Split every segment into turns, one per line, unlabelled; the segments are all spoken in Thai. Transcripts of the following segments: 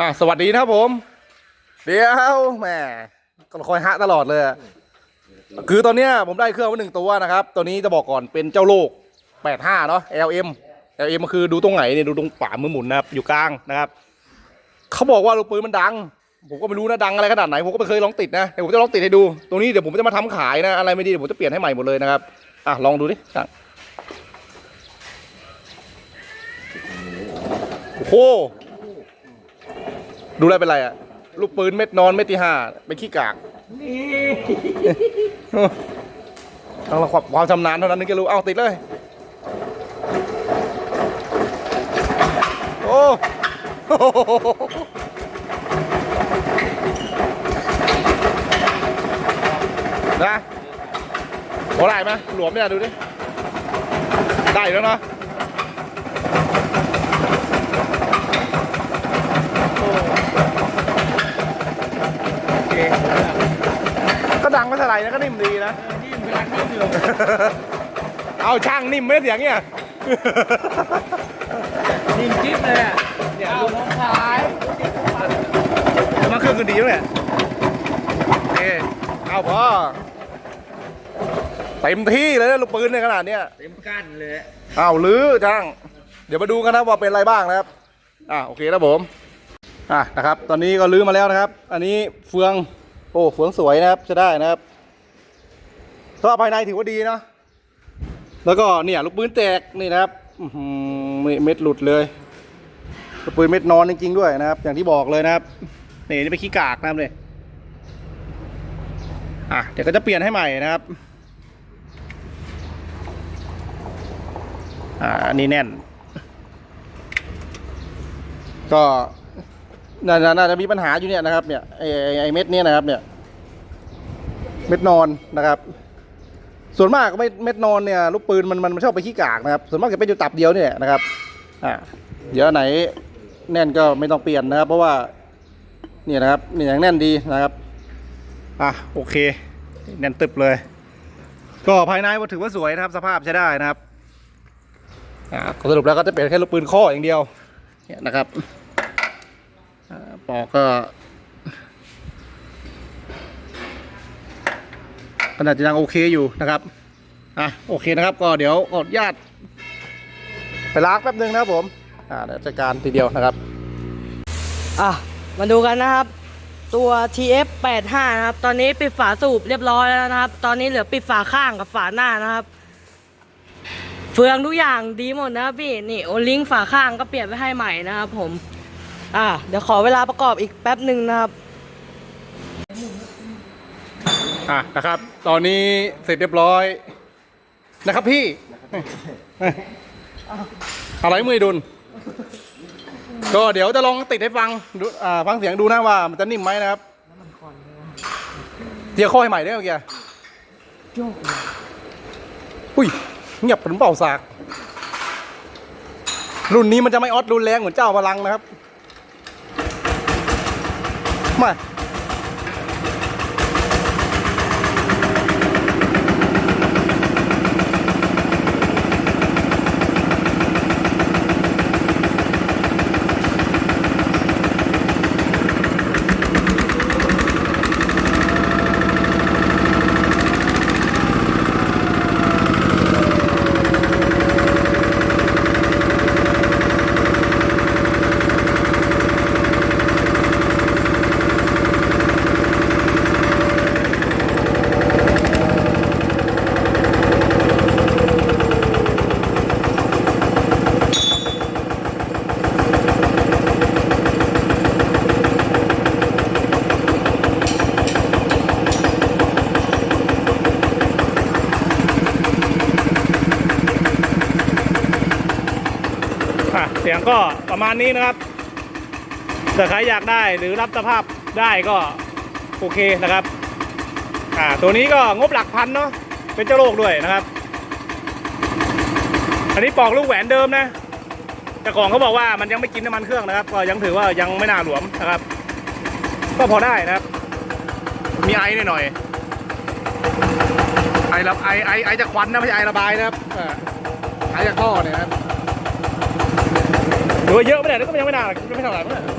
อะสวัสดีนะครับผม เดี๋ยวแหมก็คอยฮะตลอดเลยอะคือตอนเนี้ยผมได้เครื่องมาหนึ่งตัวนะครับ ตัวนี้จะบอกก่อนเป็นเจ้าโลก 85 เนาะ LM LM มันคือดูตรงไหนเนี่ยดูตรงป่ามือหมุนนะครับอยู่กลางนะครับ เขาบอกว่าลูกปืนมันดัง ผมก็ไม่รู้นะดังอะไรขนาดไหนผมก็ไม่เคยลองติดนะเดี๋ยวผมจะลองติดให้ดู ตรงนี้เดี๋ยวผมจะมาทำขายนะอะไรไม่ดีเดี๋ยวผมจะเปลี่ยนให้ใหม่หมดเลยนะครับอะลองดูดิตั้งโอ้โห ดูแลวเป็นไรอะลูกปืนเม็ดนอนเม็ดที่ห้าเป็นขี้กาก
นี่
ต้องความความชำนาญเท่านั้นถึงจะรู้ เอาติดเลย โอ้นะโอ้ได้ไหมหลวมเนี่ยดูดิ ได้อยู่แล้วเนาะโอเค ก็ดังไม่เท่าไหร่นะก็นิ่มดีนะ
นี่เวลาที่อยู่
เอาช่างนิ่มไม่ได้เสียงเนี่ย
นิ่มจิ๊บเลยอะเดี๋ยวเอาของขาย
มันเครื่องกันดีแล้วเนี่ยเอ้เอาพอเต็มที่เลยนะลูกปืนในขนาดเนี้ย
เต็มกั้นเลย
เอาหรือช่าง เดี๋ยวมาดูกันนะว่าเป็นอะไรบ้างนะครับอ่าโอเคนะผมอะนะครับ ตอนนี้ก็ลื้อมาแล้วนะครับ อันนี้เฟืองโอ้เฟืองสวยนะครับจะได้นะครับสภาพภายในถือว่าดีเนาะแล้วก็เนี่ยลูกปืนแตกนี่นะครับเม็ดหลุดเลยลูกปืนเม็ดนอนจริงๆด้วยนะครับ อย่างที่บอกเลยนะครับนี่นี่เป็นขี้กากนะครับเนี่ยอะเดี๋ยวก็จะเปลี่ยนให้ใหม่นะครับอ่าอันนี้แน่น ก็ น่าจะน่าจะมีปัญหาอยู่เนี่ยนะครับเนี่ยไอไอ้เม็ดเนี่ยนะครับเนี่ยเม็ดนอนนะครับ ส่วนมากเม็ดเม็ดนอนเนี่ยลูกปืนมันมันชอบไปขี้กากนะครับ ส่วนมากจะเป็นอยู่ตับเดียวเนี่ยนะครับอ่าเดี๋ยวอันไหนแน่นก็ไม่ต้องเปลี่ยนนะครับ เพราะว่าเนี่ยนะครับเนี่อย่างแน่นดีนะครับอะโอเค แน่นตึบเลย ก็ภายในว่าถือว่าสวยนะครับ สภาพใช้ได้นะครับอ่าสรุปแล้วก็จะเป็นแค่ลูกปืนข้ออย่างเดียวเนี่ยนะครับ ปอกก็ขนาดจะยังโอเคอยู่นะครับอะโอเคนะครับก็เดี๋ยวขออนุญาตไปล้างแป๊บนึงนะครับผมอ่าเดี๋ยวจัดการทีเดียวนะครับ
อะมาดูกันนะครับตัว TF 85 นะครับตอนนี้ปิดฝาสูบเรียบร้อยแล้วนะครับ ตอนนี้เหลือปิดฝาข้างกับฝาหน้านะครับ เฟืองทุกอย่างดีหมดนะครับพี่นี่โอลิงฝาข้างก็เปลี่ยนไปให้ใหม่นะครับผม อะเดี๋ยวขอเวลาประกอบอีกแป๊บหนึ่งนะครับ
อะนะครับ ตอนนี้เสร็จเรียบร้อย นะครับพี่อะไรมือดุล ก็เดี๋ยวจะลองติดให้ฟังดูอ่าฟังเสียงดูนะว่ามันจะนิ่มไหมนะครับเดี๋ยวข้อให้ใหม่ได้เมื่อกี้อุ้ยเงียบเป็นเป่าสาก รุ่นนี้มันจะไม่ออดรุนแรงเหมือนเจ้าพลังนะครับ ม ก็ประมาณนี้นะครับถ้าใครอยากได้หรือรับสภาพได้ก็โอเคนะครับอ่าตัวนี้ก็งบหลักพันเนาะเป็นเจ้าโลกด้วยนะครับ อันนี้ปอกลูกแหวนเดิมนะแต่ของเขาบอกว่ามันยังไม่กินน้ำมันเครื่องนะครับ ก็ยังถือว่ายังไม่น่าหลวมนะครับ ก็พอได้นะครับ มีไอหน่อยไอระไอไอไอจากควันนะไม่ใช่ไอระบายนะครับไอจากท่อเนี่ยนะครับ หรือว่าเยอะไม่ได้แล้วก็ยังไม่นานไม่เท่าไหร่ไม่ไ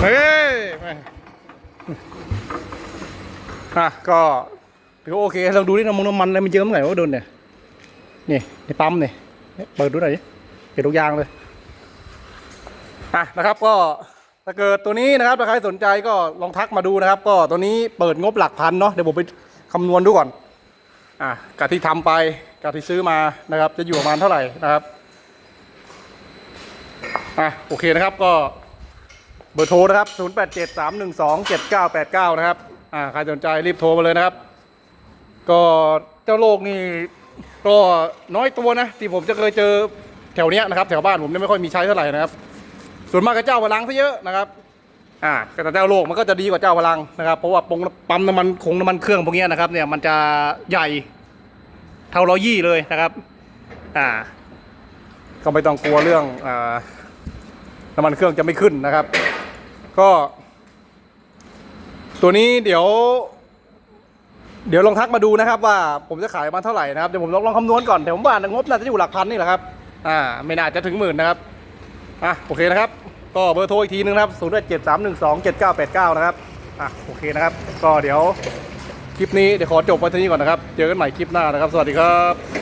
อะก็ถือว่โอเคลองดูดิน้ำมันน้ำมันอะไรมันเยอะเมั้งไหนว่าโดนเนี่ย นี่ในปั๊มเนี่ยเปิดดูหน่อยเห็นทุกอย่างเลย อะนะครับก็ถ้าเกิดตัวนี้นะครับถ้าใครสนใจก็ลองทักมาดูนะครับ ก็ตัวนี้เปิดงบหลักพันเนาะเดี๋ยวผมไปคำนวณดูก่อน อะกับที่ทำไปกับที่ซื้อมานะครับ จะอยู่ประมาณเท่าไหร่นะครับ อะโอเคนะครับก็ เบอร์โทรนะครับ 0873127989 นะครับอ่าใครสนใจรีบโทรมาเลยนะครับ ก็เจ้าโลกนี่ก็น้อยตัวนะที่ผมจะเคยเจอแถวเนี้ยนะครับ แถวบ้านผมเนี่ยไม่ค่อยมีใช้เท่าไหร่นะครับ ส่วนมากก็เจ้าพลังซะเยอะนะครับอ่าแต่เจ้าโลกมันก็จะดีกว่าเจ้าพลังนะครับ เพราะว่าปงปั๊มน้ำมันคงน้ำมันเครื่องพวกนี้นะครับเนี่ยมันจะใหญ่เท่าร้อยยี่เลยนะครับ อ่า ก็ไม่ต้องกลัวเรื่องอ่าน้ำมันเครื่องจะไม่ขึ้นนะครับ ก็ ตัวนี้เดี๋ยว เดี๋ยวลองทักมาดูนะครับว่าผมจะขายมาเท่าไหร่นะครับเดี๋ยวผมลองลองคำนวณก่อนแต่ผมว่างบน่าจะอยู่หลักพันนี่แหละครับ อ่า ไม่น่าจะถึงหมื่นนะครับอะโอเคนะครับ ก็เบอร์โทรอีกทีนึงนะครับ0 8 7 3 1 2 7 9 8 9นะครับอะโอเคนะครับ ก็เดี๋ยวคลิปนี้เดี๋ยวขอจบไว้เท่นี้ก่อนนะครับ เจอกันใหม่คลิปหน้านะครับ สวัสดีครับ